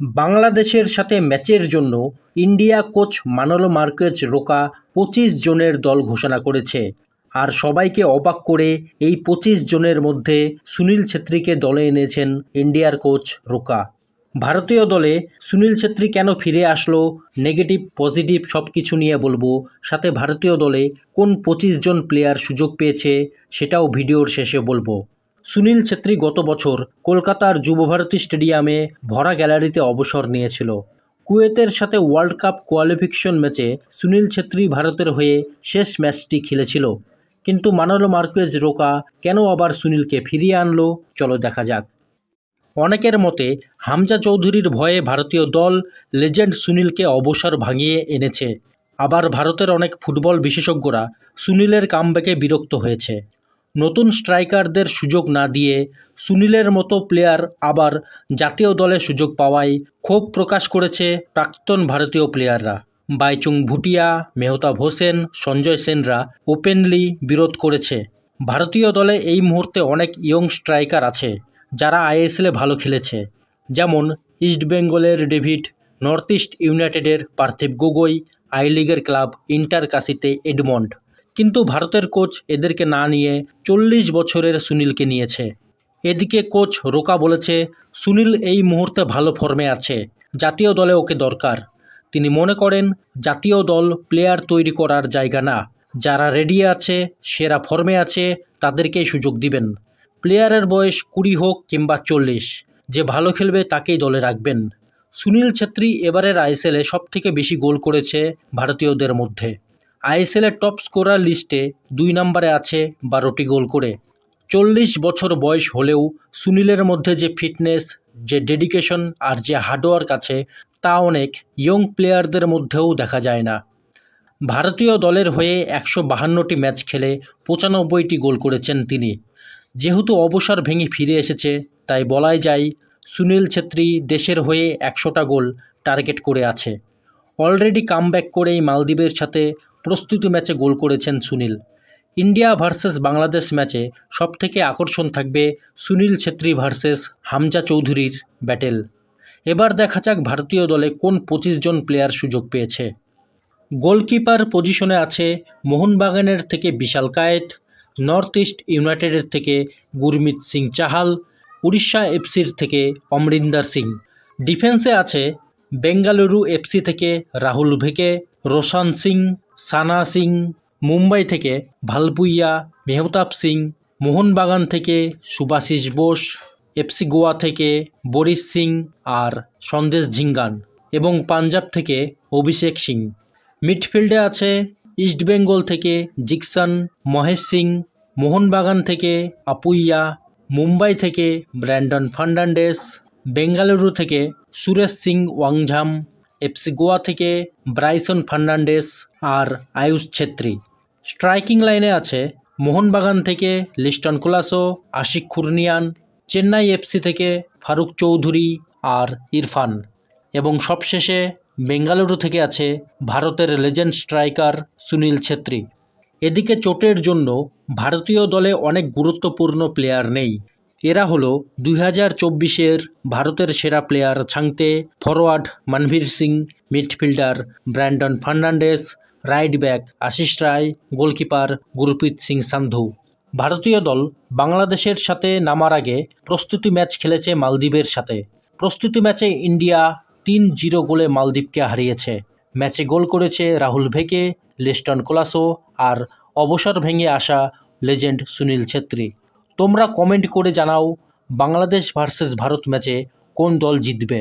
বাংলাদেশের সাথে ম্যাচের জন্য India coach Manolo Marquez Roca পঁচিশ জনের দল ঘোষণা করেছে। আর সবাইকে অবাক করে এই পঁচিশ জনের মধ্যে সুনীল ছেত্রীকে দলে এনেছেন ইন্ডিয়ার কোচ রোকা। ভারতীয় দলে সুনীল ছেত্রী কেন ফিরে আসলো, নেগেটিভ, পজিটিভ সব কিছু নিয়ে বলব। সাথে ভারতীয় দলে কোন পঁচিশ জন প্লেয়ার সুযোগ পেয়েছে, সেটাও ভিডিওর শেষে বলব। সুনীল ছেত্রী গত বছর কলকাতার যুবভারতী স্টেডিয়ামে ভরা গ্যালারিতে অবসর নিয়েছিল। কুয়েতের সাথে ওয়ার্ল্ড কাপ কোয়ালিফিকেশন ম্যাচে সুনীল ছেত্রী ভারতের হয়ে শেষ ম্যাচটি খেলেছিল। কিন্তু মানলো মার্কেজ রোকা কেন আবার সুনীলকে ফিরিয়ে আনলো, চলো দেখা যাক। অনেকের মতে, হামজা চৌধুরীর ভয়ে ভারতীয় দল লেজেন্ড সুনীলকে অবসর ভাঙিয়ে এনেছে। আবার ভারতের অনেক ফুটবল বিশেষজ্ঞরা সুনীলের কামব্যাকে বিরক্ত হয়েছে। নতুন স্ট্রাইকারদের সুযোগ না দিয়ে সুনীলের মতো প্লেয়ার আবার জাতীয় দলে সুযোগ পাওয়ায় ক্ষোভ প্রকাশ করেছে প্রাক্তন ভারতীয় প্লেয়াররা। বাইচুং ভুটিয়া, মেহতাব হোসেন, সঞ্জয় সেনরা ওপেনলি বিরোধ করেছে। ভারতীয় দলে এই মুহূর্তে অনেক ইয়ং স্ট্রাইকার আছে, যারা আইএসএলে ভালো খেলেছে। যেমন ইস্টবেঙ্গলের ডেভিড, নর্থ ইস্ট ইউনাইটেডের পার্থিব গগৈ, আই লিগের ক্লাব ইন্টার কাশিতে এডমন্ড। কিন্তু ভারতের কোচ এদেরকে না নিয়ে চল্লিশ বছরের সুনীলকে নিয়েছে। এদিকে কোচ রোকা বলেছে, সুনীল এই মুহূর্তে ভালো ফর্মে আছে, জাতীয় দলে ওকে দরকার। তিনি মনে করেন, জাতীয় দল প্লেয়ার তৈরি করার জায়গা না। যারা রেডি আছে, সেরা ফর্মে আছে, তাদেরকেই সুযোগ দিবেন। প্লেয়ারের বয়স কুড়ি হোক কিংবা চল্লিশ, যে ভালো খেলবে তাকেই দলে রাখবেন। সুনীল ছেত্রী এবারের আইএসএলে সব থেকে বেশি গোল করেছে ভারতীয়দের মধ্যে। আইএসএলের টপ স্কোরার লিস্টে দুই নম্বরে আছে বারোটি গোল করে। চল্লিশ বছর বয়স হলেও সুনীলের মধ্যে যে ফিটনেস যে ডেডিকেশন আর যে হার্ডওয়ার্ক আছে, তা অনেক ইয়ং প্লেয়ারদের মধ্যেও দেখা যায় না। ভারতীয় দলের হয়ে একশো বাহান্নটি ম্যাচ খেলে পঁচানব্বইটি গোল করেছেন তিনি। যেহেতু অবসর ভেঙে ফিরে এসেছে, তাই বলাই যায় সুনীল ছেত্রী দেশের হয়ে একশোটা গোল টার্গেট করে আছে। অলরেডি কামব্যাক করেই মালদ্বীপের সাথে প্রস্তুতি ম্যাচে গোল করেছেন সুনীল। ইন্ডিয়া ভার্সেস বাংলাদেশ ম্যাচে সবথেকে আকর্ষণ থাকবে সুনীল ছেত্রী ভার্সেস হামজা চৌধুরীর ব্যাটেল। এবার দেখা যাক ভারতীয় দলে কোন পঁচিশ জন প্লেয়ার সুযোগ পেয়েছে। গোলকিপার পজিশনে আছে মোহনবাগানের থেকে বিশাল কায়েত, নর্থ ইস্ট ইউনাইটেডের থেকে গুরমিত সিং চাহাল, উড়িষ্যা এফসির থেকে অমরিন্দর সিং। ডিফেন্সে আছে বেঙ্গালুরু এফসি থেকে রাহুল ভেকে রোশান সিং, সানা সিং, মুম্বাই থেকে ভালপুইয়া মেহতাব সিং, মোহনবাগান থেকে সুভাশিস বোস, এফসি গোয়া থেকে বরিশ সিং আর সন্দেশ ঝিঙ্গান এবং পাঞ্জাব থেকে অভিষেক সিং। মিডফিল্ডে আছে ইস্টবেঙ্গল থেকে জিকসন, মহেশ সিং, মোহনবাগান থেকে আপুইয়া, মুম্বাই থেকে ব্র্যান্ডন ফার্নান্ডেস, বেঙ্গালুরু থেকে সুরেশ সিং ওয়াংঝাম এফসি গোয়া থেকে ব্রাইসন ফার্নান্ডেস আর আয়ুষ ছেত্রী। স্ট্রাইকিং লাইনে আছে মোহনবাগান থেকে Liston Colaco, Ashique Kuruniyan, Chennai FC থেকে ফারুক চৌধুরী আর ইরফান। এবং সবশেষে বেঙ্গালুরু থেকে আছে ভারতের লেজেন্ড স্ট্রাইকার সুনীল ছেত্রী। এদিকে চোটের জন্য ভারতীয় দলে অনেক গুরুত্বপূর্ণ প্লেয়ার নেই। এরা হলো দুই হাজার চব্বিশের ভারতের সেরা player Chhangte forward Manvir Singh midfielder Brandon Fernandes right back Ashish Rai goalkeeper Gurpreet Singh Sandhu. ভারতীয় দল বাংলাদেশের সাথে নামার আগে প্রস্তুতি ম্যাচ খেলেছে মালদ্বীপের সাথে। প্রস্তুতি ম্যাচে ইন্ডিয়া তিন জিরো গোলে মালদ্বীপকে হারিয়েছে। ম্যাচে গোল করেছে রাহুল ভেকে, লিস্টন কোলাসো আর অবসর ভেঙে আসা লেজেন্ড সুনীল ছেত্রী। তোমরা কমেন্ট করে জানাও বাংলাদেশ ভার্সেস ভারত ম্যাচে কোন দল জিতবে।